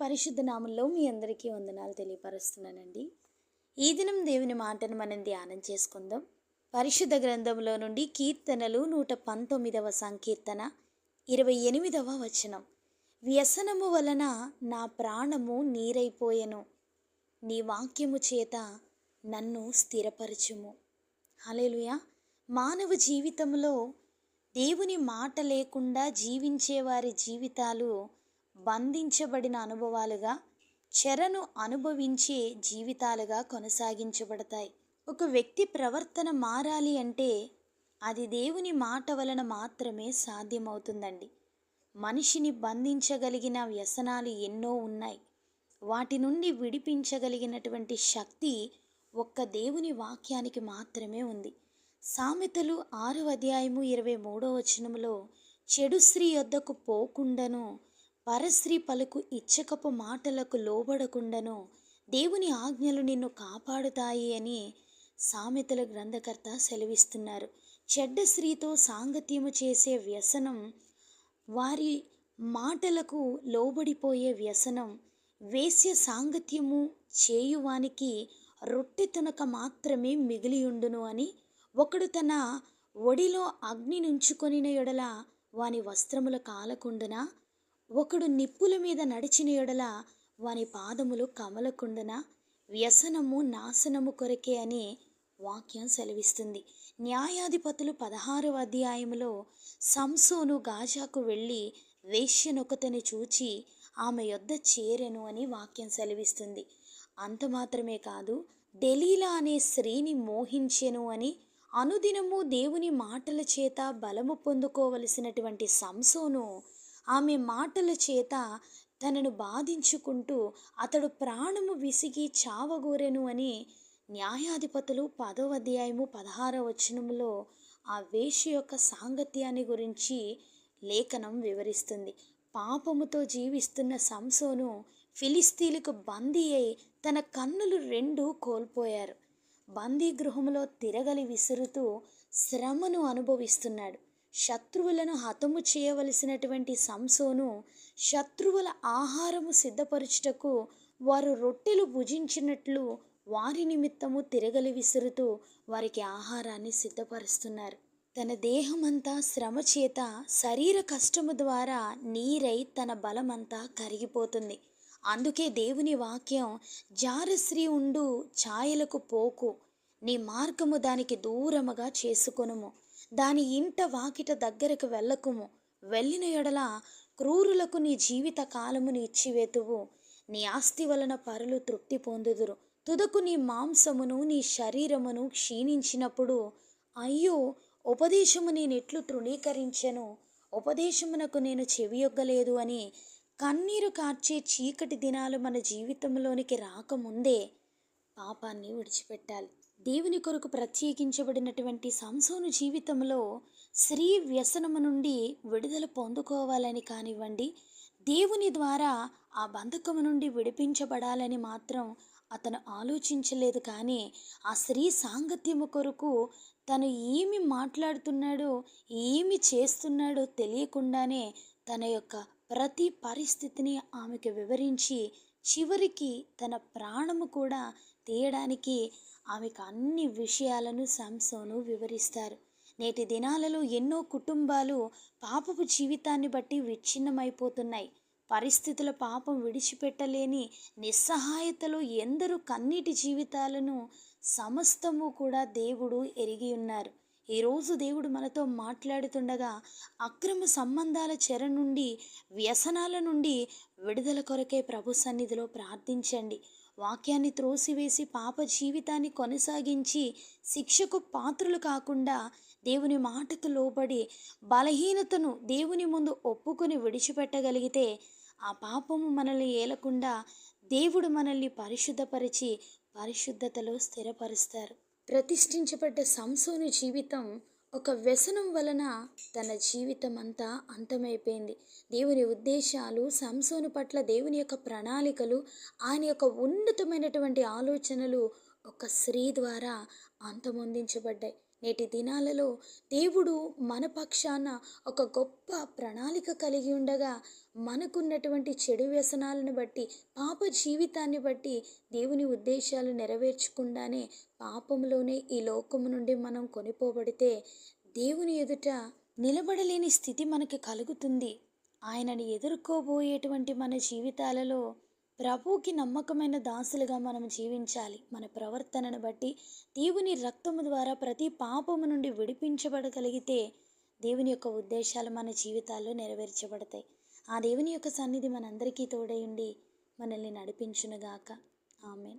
పరిశుద్ధ నామంలో మీ అందరికీ వందనాలు తెలియపరుస్తున్నానండి. ఈ దినం దేవుని మాటను మనం ధ్యానం చేసుకుందాం. పరిశుద్ధ గ్రంథంలో నుండి కీర్తనలు నూట పంతొమ్మిదవ సంకీర్తన ఇరవై ఎనిమిదవ వచనం. వ్యసనము వలన నా ప్రాణము నీరైపోయెను. నీ వాక్యము చేత నన్ను స్థిరపరచుము. హలేలుయా మానవ జీవితంలో దేవుని మాట లేకుండా జీవించే వారి జీవితాలు బంధించబడిన అనుభవాలుగా చెరను అనుభవించే జీవితాలుగా కొనసాగించబడతాయి. ఒక వ్యక్తి ప్రవర్తన మారాలి అంటే అది దేవుని మాట వలన మాత్రమే సాధ్యమవుతుందండి. మనిషిని బంధించగలిగిన వ్యసనాలు ఎన్నో ఉన్నాయి. వాటి నుండి విడిపించగలిగినటువంటి శక్తి ఒక్క దేవుని వాక్యానికి మాత్రమే ఉంది. సామెతలు ఆరవ అధ్యాయము ఇరవై మూడో వచనములో చెడు స్త్రీ యొద్దకు పోకుండాను పరశ్రీ పలుకు ఇచ్చకపు మాటలకు లోబడకుండాను. దేవుని ఆజ్ఞలు నిన్ను కాపాడుతాయి అని సామెతల గ్రంథకర్త సెలవిస్తున్నారు. చెడ్డ స్త్రీతో సాంగత్యము చేసే వ్యసనం వారి మాటలకు లోబడిపోయే వ్యసనం వేశ్య సాంగత్యము చేయువానికి రొట్టె తునక మాత్రమే మిగిలియుండును అని ఒకడు తన ఒడిలో అగ్ని నుంచుకొనిన ఎడల వాని వస్త్రముల కాలకుండున? ఒకడు నిప్పుల మీద నడిచిన ఎడల వాని పాదములు కమలకుండన? వ్యసనము నాశనము కొరకే అని వాక్యం సెలవిస్తుంది. న్యాయాధిపతులు పదహారవ అధ్యాయములో సంసోను గాజాకు వెళ్ళి వేష్యనొకతని చూచి ఆమె యొద్ద చేరెను అని వాక్యం సెలవిస్తుంది. అంత మాత్రమే కాదు డెలీలా అనే స్త్రీని మోహించెను అని అనుదినము దేవుని మాటల చేత బలము పొందుకోవలసినటువంటి సంసోను ఆమె మాటల చేత తనను బాధించుకుంటూ అతడు ప్రాణము విసిగి చావగోరెను అని న్యాయాధిపతులు పదవ అధ్యాయము పదహారవ వచనములో ఆ వేష యొక్క సాంగత్యాన్ని గురించి లేఖనం వివరిస్తుంది. పాపముతో జీవిస్తున్న సంసోను ఫిలిస్తీన్లకు బందీ అయి తన కన్నులు రెండు కోల్పోయారు. బందీ గృహంలో తిరగలి విసురుతూ శ్రమను అనుభవిస్తున్నాడు. శత్రువులను హతము చేయవలసినటువంటి సంసోను శత్రువుల ఆహారము సిద్ధపరచుటకు వారు రొట్టెలు భుజించినట్లు వారి నిమిత్తము తిరగలి విసురుతూ వారికి ఆహారాన్ని సిద్ధపరుస్తున్నారు. తన దేహమంతా శ్రమ చేత శరీర కష్టము ద్వారా నీరై తన బలమంతా కరిగిపోతుంది. అందుకే దేవుని వాక్యం జారశ్రీ ఉండు ఛాయలకు పోకు. నీ మార్గము దానికి దూరముగా చేసుకొనుము. దాని ఇంట వాకిట దగ్గరకు వెళ్ళకుము. వెళ్ళిన ఎడల క్రూరులకు నీ జీవిత కాలమును ఇచ్చివేతువు. నీ ఆస్తి వలన పరులు తృప్తి పొందుదురు. తుదకు నీ మాంసమును నీ శరీరమును క్షీణించినప్పుడు అయ్యో ఉపదేశము నేనెట్లు తృణీకరించెను. ఉపదేశమునకు నేను చెవియొగ్గలేదు అని కన్నీరు కార్చే చీకటి దినాలు మన జీవితంలోనికి రాకముందే పాపాన్ని విడిచిపెట్టాలి. దేవుని కొరకు ప్రత్యేకించబడినటువంటి సంసోను జీవితంలో స్త్రీ వ్యసనము నుండి విడుదల పొందుకోవాలని కానివ్వండి దేవుని ద్వారా ఆ బంధకము నుండి విడిపించబడాలని మాత్రం అతను ఆలోచించలేదు. కానీ ఆ స్త్రీ సాంగత్యము కొరకు తను ఏమి మాట్లాడుతున్నాడో ఏమి చేస్తున్నాడో తెలియకుండానే తన యొక్క ప్రతి పరిస్థితిని ఆమెకు వివరించి చివరికి తన ప్రాణము కూడా తీయడానికి ఆమెకు అన్ని విషయాలను సంసోను వివరిస్తారు. నేటి దినాలలో ఎన్నో కుటుంబాలు పాపపు జీవితాన్ని బట్టి విచ్ఛిన్నమైపోతున్నాయి. పరిస్థితుల పాపం విడిచిపెట్టలేని నిస్సహాయతలో ఎందరూ కన్నీటి జీవితాలను సమస్తము కూడా దేవుడు ఎరిగి ఉన్నారు. ఈరోజు దేవుడు మనతో మాట్లాడుతుండగా అక్రమ సంబంధాల చెర నుండి వ్యసనాల నుండి విడుదల కొరకే ప్రభు సన్నిధిలో ప్రార్థించండి. వాక్యాన్ని త్రోసివేసి పాప జీవితాన్ని కొనసాగించి శిక్షకు పాత్రలు కాకుండా దేవుని మాటకు లోబడి బలహీనతను దేవుని ముందు ఒప్పుకొని విడిచిపెట్టగలిగితే ఆ పాపము మనల్ని ఏలకుండా దేవుడు మనల్ని పరిశుద్ధపరిచి పరిశుద్ధతలో స్థిరపరుస్తారు. ప్రతిష్ఠించబడ్డ సంసోను జీవితం ఒక వ్యసనం వలన తన జీవితం అంతా అంతమైపోయింది. దేవుని ఉద్దేశాలు సంసోను పట్ల దేవుని యొక్క ప్రణాళికలు ఆయన యొక్క ఉన్నతమైనటువంటి ఆలోచనలు ఒక స్త్రీ ద్వారా అంతమొందించబడ్డాయి. నేటి దినాలలో దేవుడు మన పక్షాన ఒక గొప్ప ప్రణాళిక కలిగి ఉండగా మనకున్నటువంటి చెడు వ్యసనాలను బట్టి పాప జీవితాన్ని బట్టి దేవుని ఉద్దేశాలు నెరవేర్చకుండానే పాపంలోనే ఈ లోకము నుండి మనం కొనిపోబడితే దేవుని ఎదుట నిలబడలేని స్థితి మనకి కలుగుతుంది. ఆయనని ఎదుర్కోబోయేటువంటి మన జీవితాలలో ప్రభువుకి నమ్మకమైన దాసులుగా మనం జీవించాలి. మన ప్రవర్తనను బట్టి దేవుని రక్తము ద్వారా ప్రతి పాపము నుండి విడిపించబడగలిగితే దేవుని యొక్క ఉద్దేశాలు మన జీవితాల్లో నెరవేర్చబడతాయి. ఆ దేవుని యొక్క సన్నిధి మనందరికీ తోడై ఉండి మనల్ని నడిపించునుగాక. ఆమెన్.